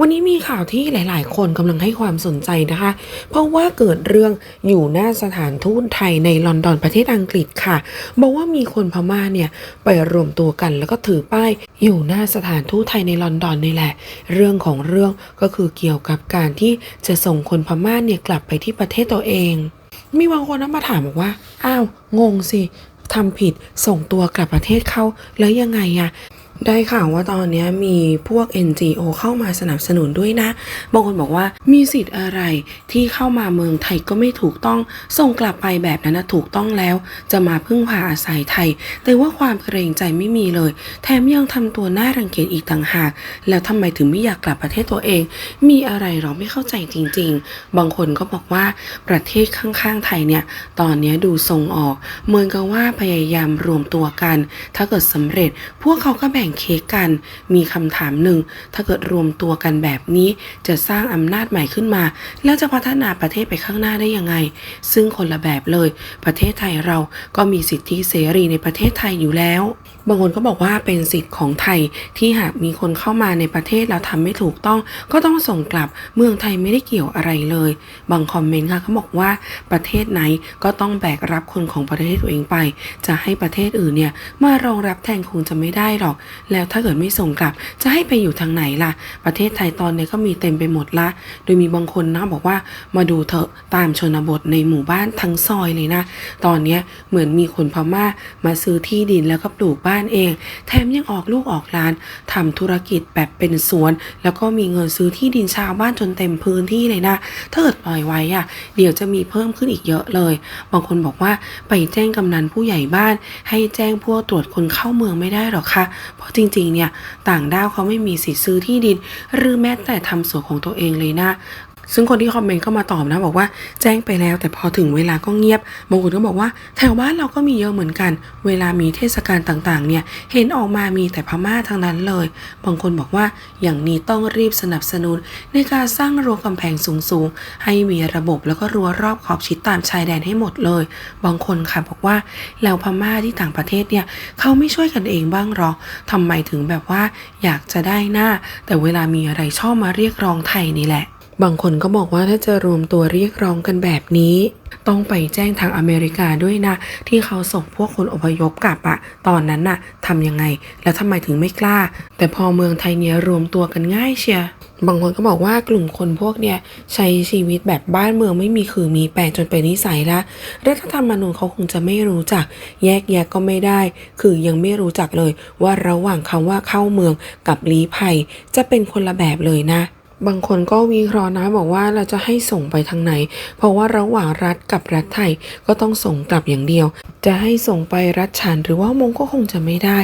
วันนี้มีข่าวที่หลาย ๆ คนกำลังให้ความสนใจนะคะ เพราะว่าเกิดเรื่องอยู่หน้าสถานทูตไทยในลอนดอนประเทศอังกฤษค่ะ บอกว่ามีคนพม่าเนี่ยไปรวมตัวกันแล้วก็ถือป้ายอยู่หน้าสถานทูตไทยในลอนดอนนี่แหละ เรื่องของเรื่องก็คือเกี่ยวกับการที่จะส่งคนพม่าเนี่ยกลับไปที่ประเทศตัวเอง มีบางคนนะมาถามบอกว่า อ้าว งงสิทำผิดส่งตัวกลับประเทศเขาแล้วยังไงอะ ได้ข่าวว่าตอนนี้มีพวก NGO เข้ามาสนับสนุนด้วยนะ บางคนบอกว่ามีสิทธิ์อะไรที่เข้ามาเมืองไทยก็ไม่ถูกต้อง ส่งกลับไปแบบนั้นนะถูกต้องแล้ว จะมาพึ่งพาอาศัยไทย แต่ว่าความเกรงใจไม่มีเลย แถมยังทำตัวน่ารังเกียจอีกต่างหาก แล้วทำไมถึงไม่อยากกลับประเทศตัวเอง มีอะไรเราไม่เข้าใจจริง ๆ บางคนก็บอกว่าประเทศข้างๆไทยเนี่ย ตอนนี้ดูทรงออก เหมือนกับว่าพยายามรวมตัวกัน ถ้าเกิดสำเร็จพวกเขาก็แบ่งเค้กกัน มีคำถามหนึ่ง ถ้าเกิดรวมตัวกันแบบนี้จะสร้างอำนาจใหม่ขึ้นมา แล้วจะพัฒนาประเทศไปข้างหน้าได้ยังไง ซึ่งคนละแบบเลย ประเทศไทยเราก็มีสิทธิเสรีในประเทศไทยอยู่แล้ว บางคนก็บอกว่าเป็นสิทธิ์ของไทยที่หากมีคนเข้ามาในประเทศแล้วทำไม่ถูกต้องก็ต้องส่งกลับเมืองไทยไม่ได้เกี่ยวอะไรเลย บางคอมเมนต์ค่ะเขาบอกว่าประเทศไหนก็ต้องแบกรับคนของประเทศตัวเองไป จะให้ประเทศอื่นเนี่ยมารองรับแทนคงจะไม่ได้หรอกแล้วถ้าเกิดไม่ส่งกลับ จะให้ไปอยู่ทางไหนล่ะ ประเทศไทยตอนนี้ก็มีเต็มไปหมดละ โดยมีบางคนนะบอกว่ามาดูเถอะตามชนบทในหมู่บ้านทั้งซอยเลยนะ ตอนนี้เหมือนมีคนพม่ามาซื้อที่ดินแล้วก็ปลูกบ้านเอง แถมยังออกลูกออกหลานทำธุรกิจแบบเป็นสวน แล้วก็มีเงินซื้อที่ดินชาวบ้านจนเต็มพื้นที่เลยนะ ถ้าเกิดปล่อยไว้อะเดี๋ยวจะมีเพิ่มขึ้นอีกเยอะเลย บางคนบอกว่าไปแจ้งกำนันผู้ใหญ่บ้าน ให้แจ้งพวกตรวจคนเข้าเมืองไม่ได้หรอกค่ะราะจริงๆเนี่ยต่างด้าวเขาไม่มีสิทธิ์ซื้อที่ดิน หรือแม้แต่ทำสวนของตัวเองเลยนะ ซึ่งคนที่คอมเมนต์ก็มาตอบนะบอกว่าแจ้งไปแล้ว แต่พอถึงเวลาก็เงียบบางคนก็บอกว่าแถวบ้านเราก็มีเยอะเหมือนกัน เวลามีเทศกาลต่างๆ เนี่ยเห็นออกมามีแต่พม่าทั้งนั้นเลย บางคนบอกว่าอย่างนี้ต้องรีบสนับสนุน ในการสร้างรั้วกำแพงสูงๆ ให้มีระบบแล้วก็รั้วรอบขอบชิดตามชายแดนให้หมดเลย บางคนค่ะบอกว่าแล้วพม่าที่ต่างประเทศเนี่ยเขาไม่ช่วยกันเองบ้างหรอทำไมถึงแบบว่าอยากจะได้หน้า แต่เวลามีอะไรชอบมาเรียกร้องไทยนี่แหละ บางคนก็บอกว่าถ้าจะรวมตัวเรียกร้องกันแบบนี้ ต้องไปแจ้งทางอเมริกาด้วยนะ ที่เขาส่งพวกคนอพยพกลับอะตอนนั้นน่ะทำยังไง แล้วทำไมถึงไม่กล้า แต่พอเมืองไทยเนี่ยรวมตัวกันง่ายเชียบางคนก็บอกว่ากลุ่มคนพวกเนี่ยใช้ชีวิตแบบบ้านเมืองไม่มีคือมีแปลจนเป็นนิสัยละรัฐธรรมนูญเขาคงจะไม่รู้จัก แยกแยะก็ไม่ได้ คือยังไม่รู้จักเลยว่าระหว่างคำว่าเข้าเมืองกับลี้ภัย จะเป็นคนละแบบเลยนะ บางคนก็วิเคราะห์นะบอกว่าเราจะให้ส่งไปทางไหน เพราะว่าระหว่างรัฐกับรัฐไทยก็ต้องส่งกลับอย่างเดียว จะให้ส่งไปรัฐฉันหรือว่ามงก็คงจะไม่ได้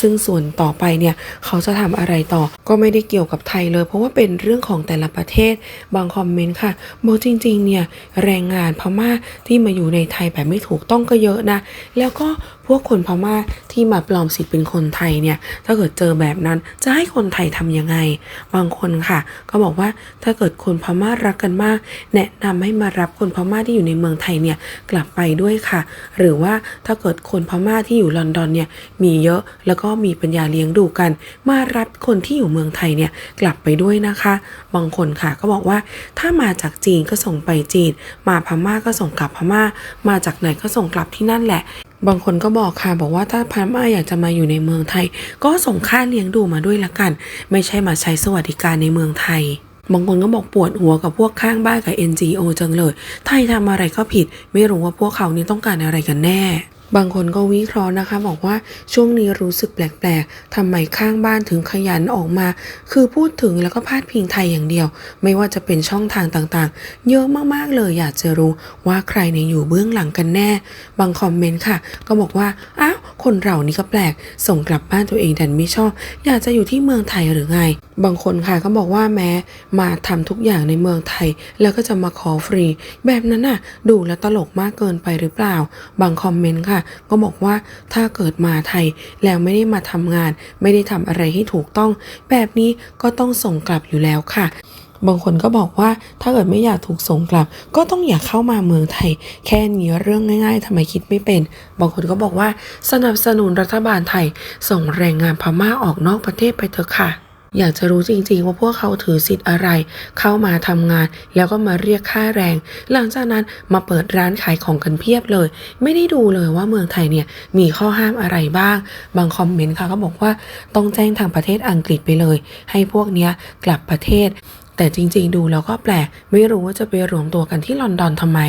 ซึ่งส่วนต่อไปเนี่ยเขาจะทำอะไรต่อ ก็ไม่ได้เกี่ยวกับไทยเลย เพราะว่าเป็นเรื่องของแต่ละประเทศ บางคอมเมนต์ค่ะบอกจริงๆเนี่ยแรงงานพม่าที่มาอยู่ในไทยแบบไม่ถูกต้องก็เยอะนะ แล้วก็พวกคนพม่าที่มาปลอมสิทธิ์เป็นคนไทยเนี่ย ถ้าเกิดเจอแบบนั้นจะให้คนไทยทำยังไง บางคนค่ะ ก็บอกว่าถ้าเกิดคนพม่ารักกันมาก แนะนำให้มารับคนพม่าที่อยู่ในเมืองไทยเนี่ยกลับไปด้วยค่ะ หรือว่าถ้าเกิดคนพม่าที่อยู่ลอนดอนเนี่ยมีเยอะแล้วก็มีปัญญาเลี้ยงดูกัน มารับคนที่อยู่เมืองไทยเนี่ยกลับไปด้วยนะคะ บางคนค่ะก็บอกว่าถ้ามาจากจีนก็ส่งไปจีน มาพม่าก็ส่งกลับพม่า มาจากไหนก็ส่งกลับที่นั่นแหละ บางคนก็บอกค่ะบอกว่าถ้าพม่าอยากจะมาอยู่ในเมืองไทย ก็ส่งค่าเลี้ยงดูมาด้วยละกัน ไม่ใช่มาใช้สวัสดิการในเมืองไทย บางคนก็บอกปวดหัวกับพวกข้างบ้านกับ NGO จังเลย ไทยทำอะไรก็ผิด ไม่รู้ว่าพวกเขานี่ต้องการอะไรกันแน่ บางคนก็วิเคราะห์นะคะ บอกว่าช่วงนี้รู้สึกแปลกๆทำไมข้างบ้านถึงขยันออกมา คือพูดถึงแล้วก็พาดพิงไทยอย่างเดียว ไม่ว่าจะเป็นช่องทางต่างๆ เยอะมากๆเลยอยากจะรู้ว่าใครเนี่ยอยู่เบื้องหลังกันแน่ บางคอมเมนต์ค่ะ ก็บอกว่าอ้าวคนเรานี่ก็แปลก ส่งกลับบ้านตัวเองดันไม่ชอบ อยากจะอยู่ที่เมืองไทยหรือไง บางคนค่ะก็บอกว่าแม้มาทำทุกอย่างในเมืองไทย แล้วก็จะมาขอฟรี แบบนั้นน่ะ ดูแล้วตลกมากเกินไปหรือเปล่า บางคอมเมนต์ค่ะก็บอกว่าถ้าเกิดมาไทยแล้วไม่ได้มาทำงาน ไม่ได้ทำอะไรให้ถูกต้อง แบบนี้ก็ต้องส่งกลับอยู่แล้วค่ะบางคนก็บอกว่าถ้าเกิดไม่อยากถูกส่งกลับ ก็ต้องอย่าเข้ามาเมืองไทย แค่นี้เรื่องง่าย ๆทำไมคิดไม่เป็น บางคนก็บอกว่าสนับสนุนรัฐบาลไทย ส่งแรงงานพม่าออกนอกประเทศไปเถอะค่ะ อยากจะรู้จริงๆ ว่าพวกเขาถือสิทธิ์อะไร เข้ามาทำงาน แล้วก็มาเรียกค่าแรง หลังจากนั้นมาเปิดร้านขายของกันเพียบเลย ไม่ได้ดูเลยว่าเมืองไทยเนี่ยมีข้อห้ามอะไรบ้าง บางคอมเมนต์ค่ะก็บอกว่าต้องแจ้งทางประเทศอังกฤษไปเลย ให้พวกเนี้ยกลับประเทศ แต่จริงๆดูแล้วก็แปลก ไม่รู้ว่าจะไปรวมตัวกันที่ลอนดอนทำไม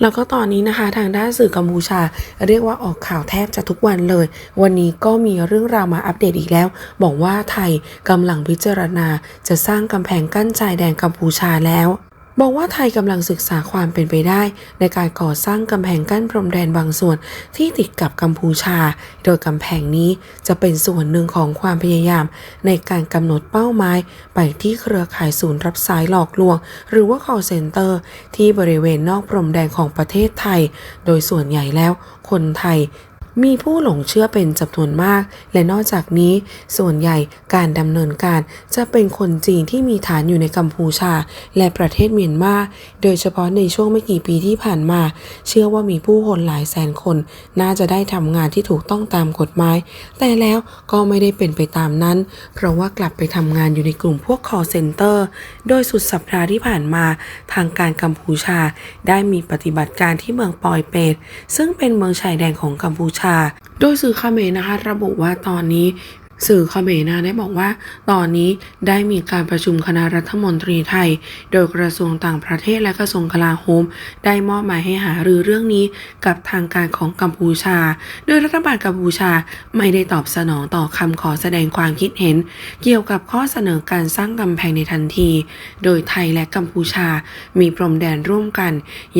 แล้วก็ตอนนี้นะคะ ทางด้านสื่อกัมพูชา เรียกว่าออกข่าวแทบจะทุกวันเลย วันนี้ก็มีเรื่องราวมาอัปเดตอีกแล้ว บอกว่าไทยกำลังพิจารณาจะสร้างกำแพงกั้นชายแดนกัมพูชาแล้ว บอกว่าไทยกำลังศึกษาความเป็นไปได้ ในการก่อสร้างกำแพงกั้นพรมแดนบางส่วนที่ติดกับกัมพูชา โดยกำแพงนี้จะเป็นส่วนหนึ่งของความพยายาม ในการกำหนดเป้าหมายไปที่เครือข่ายศูนย์รับสายหลอกลวง หรือว่า call center ที่บริเวณนอกพรมแดนของประเทศไทย โดยส่วนใหญ่แล้ว คนไทย มีผู้หลงเชื่อเป็นจำนวนมาก และนอกจากนี้ ส่วนใหญ่การดำเนินการจะเป็นคนจีนที่มีฐานอยู่ในกัมพูชา และประเทศเมียนมา โดยเฉพาะในช่วงไม่กี่ปีที่ผ่านมา เชื่อว่ามีผู้คนหลายแสนคน น่าจะได้ทำงานที่ถูกต้องตามกฎหมาย แต่แล้วก็ไม่ได้เป็นไปตามนั้น เพราะว่ากลับไปทำงานอยู่ในกลุ่มพวก call center โดยสุดสัปดาห์ที่ผ่านมาทางการกัมพูชา ได้มีปฏิบัติการที่เมืองปอยเปตซึ่งเป็นเมืองชายแดนของกัมพูชาโดยสื่อเขมรนะคะ ระบุว่าตอนนี้สื่อเขมรนะได้บอกว่า ตอนนี้ได้มีการประชุมคณะรัฐมนตรีไทย โดยกระทรวงต่างประเทศและกระทรวงกลาโหม ได้มอบหมายให้หารือเรื่องนี้กับทางการของกัมพูชา โดยรัฐบาลกัมพูชาไม่ได้ตอบสนองต่อคำขอแสดงความคิดเห็น เกี่ยวกับข้อเสนอการสร้างกำแพงในทันที โดยไทยและกัมพูชา มีพรมแดนร่วมกัน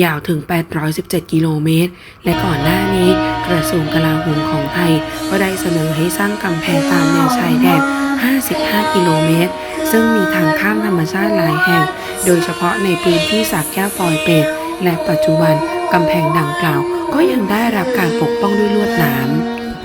ยาวถึง 817 กิโลเมตร และก่อนหน้านี้ กระทรวงกลาโหมของไทย ก็ได้เสนอให้สร้างกำแพงตามแนวชายแดน 55 กิโลเมตร ซึ่งมีทางข้ามธรรมชาติหลายแห่ง โดยเฉพาะในพื้นที่สักแก้วปอยเปตและปัจจุบันกำแพงดังกล่าว ก็ยังได้รับการปกป้องด้วยลวดหนาม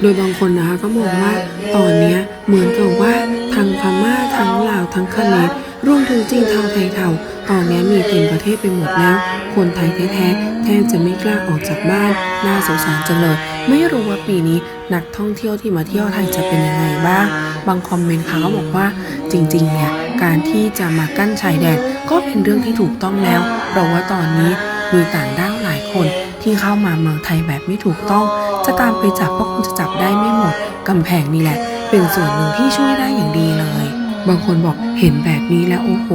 โดยบางคนนะคะก็มองว่าตอนนี้เหมือนกับว่าทางพม่าทั้งลาวทั้งเขมรรวมถึงจีนเทาไทยเทาตอนนี้มีเต็มประเทศไปหมดแล้ว คนไทยแท้ๆแทบจะไม่กล้าออกจากบ้าน น่าสงสารจังเลย ไม่รู้ว่าปีนี้นักท่องเที่ยวที่มาเที่ยวไทยจะเป็นยังไงบ้าง บางคอมเมนต์ค่ะก็บอกว่าจริงๆเนี่ยการที่จะมากั้นชายแดนก็เป็นเรื่องที่ถูกต้องแล้ว เพราะว่าตอนนี้มีต่างด้าวหลายคนที่เข้ามาเมืองไทยแบบไม่ถูกต้อง จะตามไปจับก็คงจะจับได้ไม่หมดกำแพงนี่แหละ เป็นส่วนหนึ่งที่ช่วยได้อย่างดีเลย บางคนบอกเห็นแบบนี้แล้วโอ้โห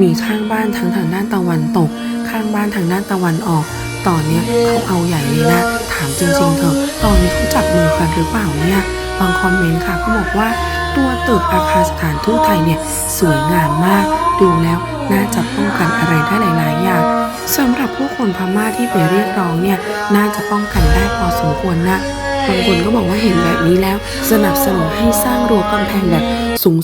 มีข้างบ้านทั้งทางด้านตะวันตก ข้างบ้านทางด้านตะวันออก ตอนเนี้ยเขาเอาใหญ่เลยนะ ถามจริงๆเถอะตอนนี้เขาจับมือกันหรือเปล่าเนี่ย บางคอมเมนต์ค่ะก็บอกว่า ตัวตึกอาคารสถานทูตไทยเนี่ยสวยงามมาก ดูแล้วน่าจะป้องกันอะไรได้หลายๆอย่างสำหรับผู้คนพม่าที่ไปเรียกร้องเนี่ยน่าจะป้องกันได้พอสมควรนะบางคนก็บอกว่าเห็นแบบนี้แล้ว สนับสนุนให้สร้างรั้วกำแพงแบบ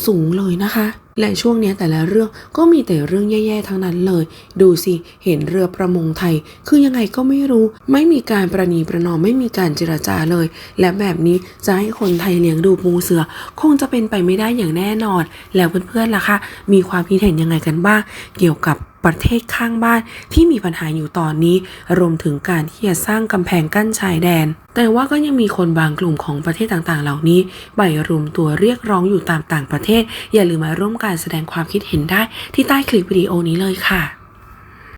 สูงๆเลยนะคะ และช่วงนี้แต่ละเรื่องก็มีแต่เรื่องแย่ๆทั้งนั้นเลย ดูสิเห็นเรือประมงไทย คือยังไงก็ไม่รู้ ไม่มีการประนีประนอมไม่มีการเจรจาเลย และแบบนี้จะให้คนไทยเลี้ยงดูปูเสือ คงจะเป็นไปไม่ได้อย่างแน่นอน แล้วเพื่อนๆล่ะคะมีความคิดเห็นยังไงกันบ้างเกี่ยวกับ ประเทศข้างบ้านที่มีปัญหาอยู่ตอนนี้ รวมถึงการที่จะสร้างกำแพงกั้นชายแดน แต่ว่าก็ยังมีคนบางกลุ่มของประเทศต่างๆ เหล่านี้ไปรวมตัวเรียกร้องอยู่ตามต่างประเทศ อย่าลืมมาร่วมการแสดงความคิดเห็นได้ที่ใต้คลิปวิดีโอนี้เลยค่ะ